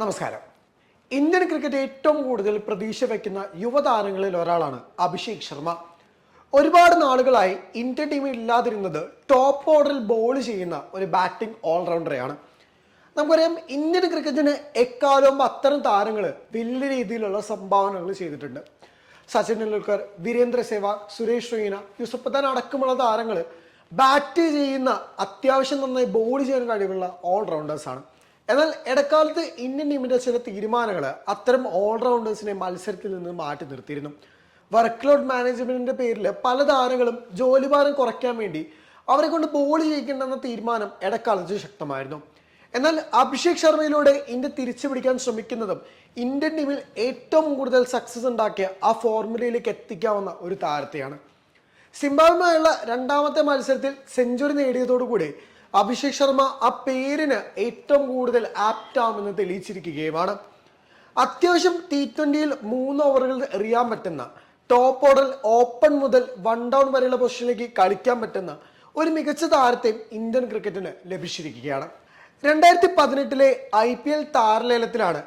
നമസ്കാരം. Indian cricket ഏറ്റവും കൂടുതൽ പ്രതീക്ഷ വയ്ക്കുന്ന യുവതാരങ്ങളിൽ ഒരാളാണ് അഭിഷേക് ശർമ്മ. ഒരുപാട് നാളുകളായി ഇന്ത്യൻ ടീമിൽ ഇല്ലാതിരുന്നത് ടോപ്പ് ഓർഡറിൽ ബോൾ ചെയ്യുന്ന ഒരു ബാറ്റിംഗ് ഓൾറൗണ്ടറെയാണ് നമുക്കറിയാം ഇന്ത്യൻ ക്രിക്കറ്റിന് എക്കാലവും അത്തരം താരങ്ങൾ വലിയ രീതിയിലുള്ള സംഭാവനകൾ ചെയ്തിട്ടുണ്ട്. സച്ചിൻ ടെണ്ടുൽക്കർ വീരേന്ദ്ര സേവാഗ് സുരേഷ് റെയ്ന യൂസഫ് പത്താൻ അടക്കമുള്ള താരങ്ങൾ ബാറ്റ് ചെയ്യുന്ന അത്യാവശ്യം നന്നായി ബോൾ ചെയ്യാൻ കഴിവുള്ള ഓൾറൗണ്ടേഴ്സാണ് എന്നാൽ ഇടക്കാലത്ത് ഇന്ത്യൻ ടീമിന്റെ ചില തീരുമാനങ്ങൾ അത്തരം ഓൾറൗണ്ടേഴ്സിനെ മത്സരത്തിൽ നിന്ന് മാറ്റി നിർത്തിയിരുന്നു. വർക്ക് ലോഡ് മാനേജ്മെന്റിന്റെ പേരിൽ പല താരങ്ങളും ജോലിഭാരം കുറയ്ക്കാൻ വേണ്ടി അവരെ കൊണ്ട് ബോൾ ചെയ്യിക്കേണ്ടെന്ന തീരുമാനം ഇടക്കാലത്ത് ശക്തമായിരുന്നു. എന്നാൽ അഭിഷേക് ശർമ്മയിലൂടെ ഇന്ത്യ തിരിച്ചു പിടിക്കാൻ ശ്രമിക്കുന്നതും ഇന്ത്യൻ ടീമിൽ ഏറ്റവും കൂടുതൽ സക്സസ് ഉണ്ടാക്കിയ ആ ഫോർമുലയിലേക്ക് എത്തിക്കാവുന്ന ഒരു താരത്തെയാണ്. സിംബാബ്വേയുമായുള്ള രണ്ടാമത്തെ മത്സരത്തിൽ സെഞ്ചുറി നേടിയതോടുകൂടി അഭിഷേക് ശർമ്മ ആ പേരിന് ഏറ്റവും കൂടുതൽ ആപ്റ്റ് ആവുമെന്ന് തെളിയിച്ചിരിക്കുകയുമാണ്. അത്യാവശ്യം ടി ട്വന്റിയിൽ മൂന്ന് ഓവറുകൾ എറിയാൻ പറ്റുന്ന ടോപ്പ് ഓർഡർ ഓപ്പൺ മുതൽ വൺ ഡൗൺ വരെയുള്ള പൊസിഷനിലേക്ക് കളിക്കാൻ പറ്റുന്ന ഒരു മികച്ച താരത്തെയും ഇന്ത്യൻ ക്രിക്കറ്റിന് ലഭിച്ചിരിക്കുകയാണ്. രണ്ടായിരത്തി പതിനെട്ടിലെ ഐ പി എൽ താരലേലത്തിലാണ്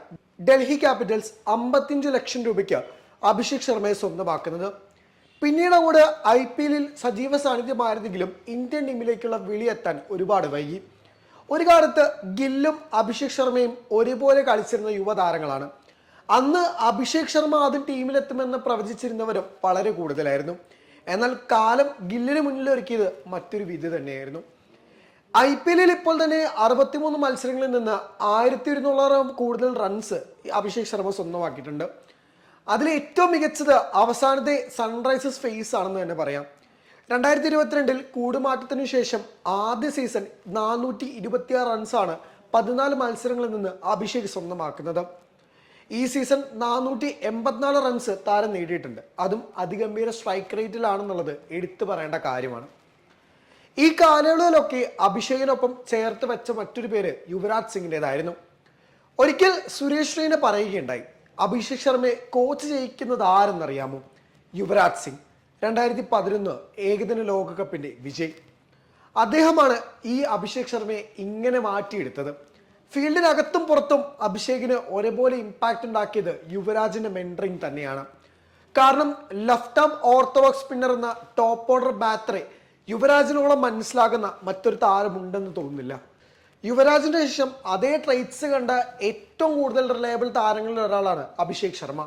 ഡൽഹി ക്യാപിറ്റൽസ് അമ്പത്തിയഞ്ച് ലക്ഷം രൂപയ്ക്ക് അഭിഷേക് ശർമ്മയെ സ്വന്തമാക്കുന്നത്. പിന്നീട് അങ്ങോട്ട് ഐ പി എല്ലിൽ സജീവ സാന്നിധ്യമായിരുന്നെങ്കിലും ഇന്ത്യൻ ടീമിലേക്കുള്ള വിളിയെത്താൻ ഒരുപാട് വൈകി. ഒരു കാലത്ത് ഗില്ലും അഭിഷേക് ശർമ്മയും ഒരുപോലെ കളിച്ചിരുന്ന യുവതാരങ്ങളാണ്. അന്ന് അഭിഷേക് ശർമ്മ ആദ്യം ടീമിലെത്തുമെന്ന് പ്രവചിച്ചിരുന്നവരും വളരെ കൂടുതലായിരുന്നു. എന്നാൽ കാലം ഗില്ലിന് മുന്നിൽ ഒരുക്കിയത് മറ്റൊരു വിധി തന്നെയായിരുന്നു. ഐ പി എല്ലിൽ ഇപ്പോൾ തന്നെ അറുപത്തിമൂന്ന് മത്സരങ്ങളിൽ നിന്ന് ആയിരത്തി ഇരുന്നൂറോളം കൂടുതൽ റൺസ് അഭിഷേക് ശർമ്മ സ്വന്തമാക്കിയിട്ടുണ്ട്. അതിൽ ഏറ്റവും മികച്ചത് അവസാനത്തെ സൺറൈസേഴ്സ് ഫേസ് ആണെന്ന് തന്നെ പറയാം. രണ്ടായിരത്തി ഇരുപത്തിരണ്ടിൽ കൂടുമാറ്റത്തിനു ശേഷം ആദ്യ സീസൺ നാനൂറ്റി ഇരുപത്തിയാറ് റൺസാണ് പതിനാല് മത്സരങ്ങളിൽ നിന്ന് അഭിഷേക് സ്വന്തമാക്കുന്നത്. ഈ സീസൺ നാനൂറ്റി എൺപത്തിനാല് റൺസ് താരം നേടിയിട്ടുണ്ട്. അതും അതിഗംഭീര സ്ട്രൈക്ക് റേറ്റിലാണെന്നുള്ളത് എടുത്തു പറയേണ്ട കാര്യമാണ്. ഈ കാലയളവിലൊക്കെ അഭിഷേകിനൊപ്പം ചേർത്ത് വെച്ച മറ്റൊരു പേര് യുവരാജ് സിംഗിന്റെതായിരുന്നു ഒരിക്കൽ സുരേഷ് റെയ്ന പറയുകയുണ്ടായി. അഭിഷേക് ശർമ്മയെ കോച്ച് ചെയ്യിക്കുന്നത് ആരെന്നറിയാമോ? യുവരാജ് സിംഗ്. രണ്ടായിരത്തി പതിനൊന്ന് ഏകദിന ലോകകപ്പിന്റെ വിജയ്. അദ്ദേഹമാണ് ഈ അഭിഷേക് ശർമ്മയെ ഇങ്ങനെ മാറ്റിയെടുത്തത്. ഫീൽഡിനകത്തും പുറത്തും അഭിഷേകിന് ഒരേപോലെ ഇമ്പാക്റ്റ് ഉണ്ടാക്കിയത് യുവരാജിന്റെ മെന്ററിങ് തന്നെയാണ്. കാരണം ലെഫ്റ്റ് ആം ഓർത്തഡോക്സ് സ്പിന്നർ എന്ന ടോപ്പ് ഓർഡർ ബാറ്ററെ യുവരാജിനോളം മനസ്സിലാകുന്ന മറ്റൊരു താരമുണ്ടെന്ന് തോന്നുന്നില്ല. യുവരാജിന്റെ ശേഷം അതേ ട്രേറ്റ്സ് കണ്ട ഏറ്റവും കൂടുതൽ റിലയബിൾ താരങ്ങളിൽ ഒരാളാണ് അഭിഷേക് ശർമ്മ.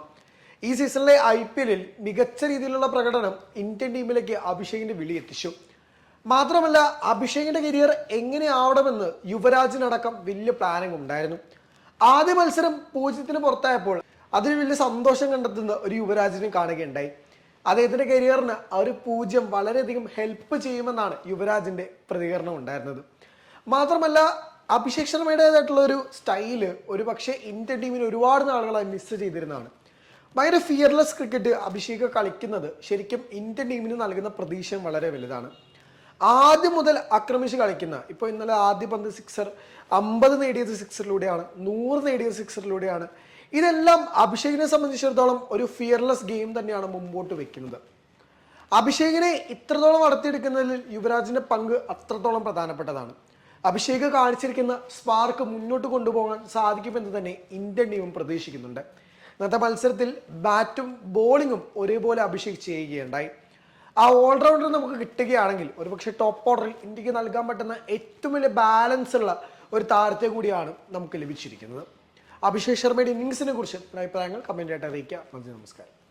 ഈ സീസണിലെ ഐ പി എല്ലിൽ മികച്ച രീതിയിലുള്ള പ്രകടനം ഇന്ത്യൻ ടീമിലേക്ക് അഭിഷേകിന്റെ വിളി എത്തിച്ചു മാത്രമല്ല അഭിഷേകിന്റെ കരിയർ എങ്ങനെ ആവണമെന്ന് യുവരാജിനടക്കം വലിയ പ്ലാനിങ് ഉണ്ടായിരുന്നു. ആദ്യ മത്സരം പൂജ്യത്തിന് പുറത്തായപ്പോൾ അതിന് വലിയ സന്തോഷം കണ്ടെത്തുന്ന ഒരു യുവരാജിനെ കാണുകയുണ്ടായി. അദ്ദേഹത്തിന്റെ കരിയറിന് ആ ഒരു പൂജ്യം വളരെയധികം ഹെൽപ്പ് ചെയ്യുമെന്നാണ് യുവരാജിന്റെ പ്രതികരണം ഉണ്ടായിരുന്നത്. മാത്രമല്ല അഭിഷേക് ശർമ്മയുടേതായിട്ടുള്ള ഒരു സ്റ്റൈൽ ഒരു പക്ഷേ ഇന്ത്യൻ ടീമിന് ഒരുപാട് നാളുകളായി മിസ് ചെയ്തിരുന്നതാണ്. ഭയങ്കര ഫിയർലെസ് ക്രിക്കറ്റ് അഭിഷേക് കളിക്കുന്നത് ശരിക്കും ഇന്ത്യൻ ടീമിന് നൽകുന്ന പ്രതീക്ഷ വളരെ വലുതാണ്. ആദ്യം മുതൽ ആക്രമിച്ച് കളിക്കുന്ന ഇപ്പോൾ ഇന്നലെ ആദ്യ പന്ത് സിക്സർ അമ്പത് നേടിയത് സിക്സറിലൂടെയാണ് നൂറ് നേടിയത് സിക്സറിലൂടെയാണ് ഇതെല്ലാം അഭിഷേകിനെ സംബന്ധിച്ചിടത്തോളം ഒരു ഫിയർലെസ് ഗെയിം തന്നെയാണ് മുമ്പോട്ട് വെക്കുന്നത്. അഭിഷേകിനെ ഇത്രത്തോളം വളർത്തിയെടുക്കുന്നതിൽ യുവരാജിന്റെ പങ്ക് അത്രത്തോളം പ്രധാനപ്പെട്ടതാണ്. അഭിഷേക് കാണിച്ചിരിക്കുന്ന സ്പാർക്ക് മുന്നോട്ട് കൊണ്ടുപോകാൻ സാധിക്കുമെന്ന് തന്നെ ഇന്ത്യൻ ടീമും പ്രതീക്ഷിക്കുന്നുണ്ട്. ഇന്നത്തെ മത്സരത്തിൽ ബാറ്റും ബോളിങ്ങും ഒരേപോലെ അഭിഷേക് ചെയ്യുകയുണ്ടായി. ആ ഓൾറൗണ്ടർ നമുക്ക് കിട്ടുകയാണെങ്കിൽ ഒരുപക്ഷെ ടോപ്പ് ഓർഡറിൽ ഇന്ത്യയ്ക്ക് നൽകാൻ പറ്റുന്ന ഏറ്റവും വലിയ ബാലൻസ് ഉള്ള ഒരു താരത്തെ കൂടിയാണ് നമുക്ക് ലഭിച്ചിരിക്കുന്നത്. അഭിഷേക് ശർമ്മയുടെ ഇന്നിങ്സിനെ കുറിച്ച് അഭിപ്രായങ്ങൾ കമന്റ് ആയിട്ട് അറിയിക്കുക. നന്ദി നമസ്കാരം.